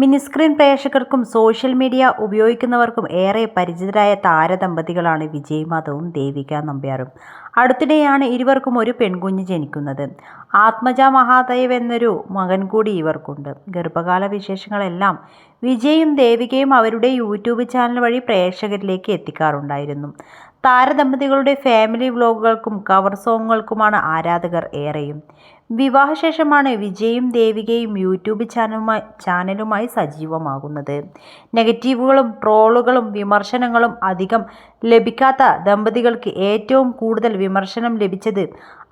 Mini screen പ്രേക്ഷകർക്കും social media ഉപയോഗിക്കുന്നവർക്കും ഏറെ പരിചിതരായ താരദമ്പതികളാണ് വിജയ് മാധവും ദേവിക നമ്പ്യാറും അടുത്തിടെയാണ് ഇരുവർക്കും ഒരു പെൺകുഞ്ഞ് ജനിക്കുന്നത്. ആത്മജ മഹാദേവ് എന്നൊരു മകൻ കൂടി ഇവർക്കുണ്ട്. ഗർഭകാല വിശേഷങ്ങളെല്ലാം വിജയും ദേവികയും അവരുടെ യൂട്യൂബ് ചാനൽ വഴി പ്രേക്ഷകരിലേക്ക് എത്തിക്കാറുണ്ടായിരുന്നു. താരദമ്പതികളുടെ ഫാമിലി വ്ലോഗുകൾക്കും കവർ സോങ്ങുകൾക്കുമാണ് ആരാധകർ ഏറെയും. വിവാഹശേഷമാണ് വിജയും ദേവികയും യൂട്യൂബ് ചാനലുമായി ചാനലുമായി സജീവമാകുന്നത്. നെഗറ്റീവുകളും ട്രോളുകളും വിമർശനങ്ങളും അധികം ലഭിക്കാത്ത ദമ്പതികൾക്ക് ഏറ്റവും കൂടുതൽ വിമർശനം ലഭിച്ചത്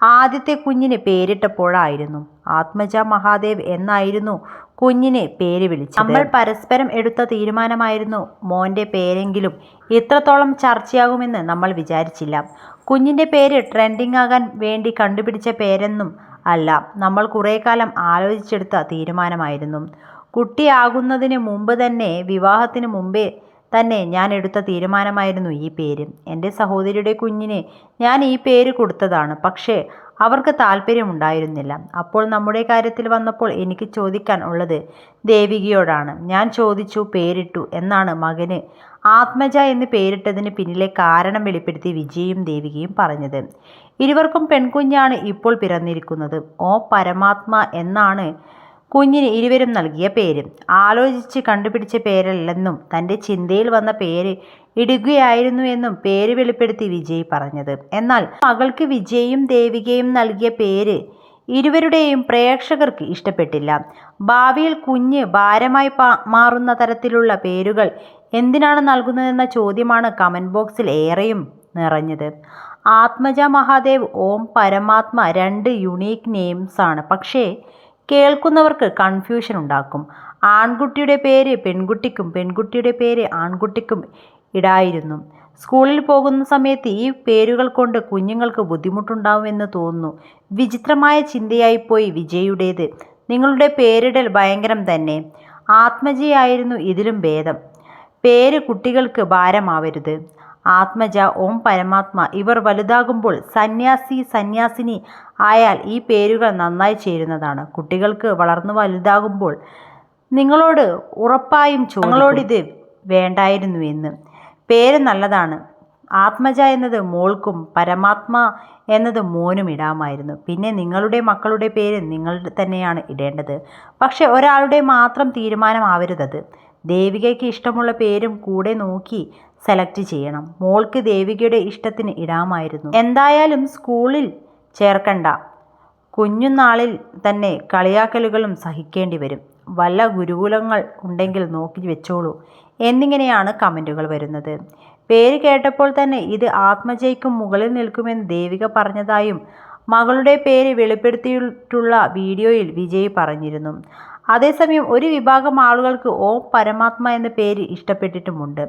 ആദ്യത്തെ കുഞ്ഞിന് പേരിട്ടപ്പോഴായിരുന്നു. ആത്മജ മഹാദേവ് എന്നായിരുന്നു കുഞ്ഞിനെ പേര് വിളിച്ചു. നമ്മൾ പരസ്പരം എടുത്ത തീരുമാനമായിരുന്നു മോന്റെ പേരെങ്കിലും ഇത്രത്തോളം ചർച്ചയാകുമെന്ന് നമ്മൾ വിചാരിച്ചില്ല. കുഞ്ഞിന്റെ പേര് ട്രെൻഡിംഗ് ആകാൻ വേണ്ടി കണ്ടുപിടിച്ച പേരെന്നും അല്ല നമ്മൾ കുറേ കാലം ആലോചിച്ചെടുത്ത തീരുമാനമായിരുന്നു. കുട്ടിയാകുന്നതിന് മുമ്പ് തന്നെ വിവാഹത്തിന് മുമ്പേ തന്നെ ഞാൻ എടുത്ത തീരുമാനമായിരുന്നു ഈ പേര്. എന്റെ സഹോദരിയുടെ കുഞ്ഞിന് ഞാൻ ഈ പേര് കൊടുത്തതാണ്. പക്ഷേ അവർക്ക് താല്പര്യമുണ്ടായിരുന്നില്ല. അപ്പോൾ നമ്മുടെ കാര്യത്തിൽ വന്നപ്പോൾ എനിക്ക് ചോദിക്കാൻ ഉള്ളത് ദേവികയോടാണ്. ഞാൻ ചോദിച്ചു പേരിട്ടു എന്നാണ് മകന് ആത്മജ എന്ന് പേരിട്ടതിന് പിന്നിലെ കാരണം വെളിപ്പെടുത്തി വിജയും ദേവികയും പറഞ്ഞത്. ഇരുവർക്കും പെൺകുഞ്ഞാണ് ഇപ്പോൾ പിറന്നിരിക്കുന്നത്. ഓ പരമാത്മ എന്നാണ് കുഞ്ഞിന് ഇരുവരും നൽകിയ പേര്. ആലോചിച്ച് കണ്ടുപിടിച്ച പേരല്ലെന്നും തന്റെ ചിന്തയിൽ വന്ന പേര് ഇടുകയായിരുന്നു എന്നും പേര് വെളിപ്പെടുത്തി വിജയ് പറഞ്ഞത്. എന്നാൽ മകൾക്ക് വിജയും ദേവികയും നൽകിയ പേര് ഇരുവരുടെയും പ്രേക്ഷകർക്ക് ഇഷ്ടപ്പെട്ടില്ല. ഭാവിയിൽ കുഞ്ഞ് ഭാരമായി മാറുന്ന തരത്തിലുള്ള പേരുകൾ എന്തിനാണ് നൽകുന്നതെന്ന ചോദ്യമാണ് കമന്റ് ബോക്സിൽ ഏറെയും നിറഞ്ഞത്. ആത്മജ മഹാദേവ് ഓം പരമാത്മ രണ്ട് യുണീക്ക് നെയിംസാണ്. പക്ഷേ കേൾക്കുന്നവർക്ക് കൺഫ്യൂഷൻ ഉണ്ടാക്കും. ആൺകുട്ടിയുടെ പേര് പെൺകുട്ടിക്കും പെൺകുട്ടിയുടെ പേര് ആൺകുട്ടിക്കും ഇടായിരുന്നു. സ്കൂളിൽ പോകുന്ന സമയത്ത് ഈ പേരുകൾ കൊണ്ട് കുഞ്ഞുങ്ങൾക്ക് ബുദ്ധിമുട്ടുണ്ടാവുമെന്ന് തോന്നുന്നു. വിചിത്രമായ ചിന്തയായിപ്പോയി വിജയുടേത്. നിങ്ങളുടെ പേരിടൽ ഭയങ്കരം തന്നെ. ആത്മജയായിരുന്നു ഇതിലും ഭേദം. പേര് കുട്ടികൾക്ക് ഭാരമാവരുത്. ആത്മജ ഓം പരമാത്മ. ഇവർ വലുതാകുമ്പോൾ സന്യാസി സന്യാസിനി ആയാൽ ഈ പേരുകൾ നന്നായി ചേരുന്നതാണ്. കുട്ടികൾക്ക് വളർന്നു വലുതാകുമ്പോൾ നിങ്ങളോട് ഉറപ്പായും നിങ്ങളോടിത് വേണ്ടായിരുന്നു എന്ന്. പേര് നല്ലതാണ്. ആത്മജ എന്നത് മോൾക്കും പരമാത്മ എന്നത് മോനും ഇടാമായിരുന്നു. പിന്നെ നിങ്ങളുടെ മക്കളുടെ പേര് നിങ്ങൾ തന്നെയാണ് ഇടേണ്ടത്. പക്ഷെ ഒരാളുടെ മാത്രം തീരുമാനമാവരുതത്. ദേവികയ്ക്ക് ഇഷ്ടമുള്ള പേരും കൂടെ നോക്കി സെലക്ട് ചെയ്യണം. മോൾക്ക് ദേവികയുടെ ഇഷ്ടത്തിന് ഇടാമായിരുന്നു. എന്തായാലും സ്കൂളിൽ ചേർക്കണ്ട. കുഞ്ഞുനാളിൽ തന്നെ കളിയാക്കലുകളും സഹിക്കേണ്ടി വരും. വല്ല ഗുരുകുലങ്ങൾ ഉണ്ടെങ്കിൽ നോക്കി വെച്ചോളൂ. എന്നിങ്ങനെയാണ് കമന്റുകൾ വരുന്നത്. പേര് കേട്ടപ്പോൾ തന്നെ ഇത് ആത്മജയ്ക്കും മുകളിൽ നിൽക്കുമെന്ന് ദേവിക പറഞ്ഞതായും മകളുടെ പേര് വെളിപ്പെടുത്തിയിട്ടുള്ള വീഡിയോയിൽ വിജയ് പറഞ്ഞിരുന്നു. അതേസമയം ഒരു വിഭാഗം ആളുകൾക്ക് ഓം പരമാത്മ എന്ന പേര് ഇഷ്ടപ്പെട്ടിട്ടുമുണ്ട്.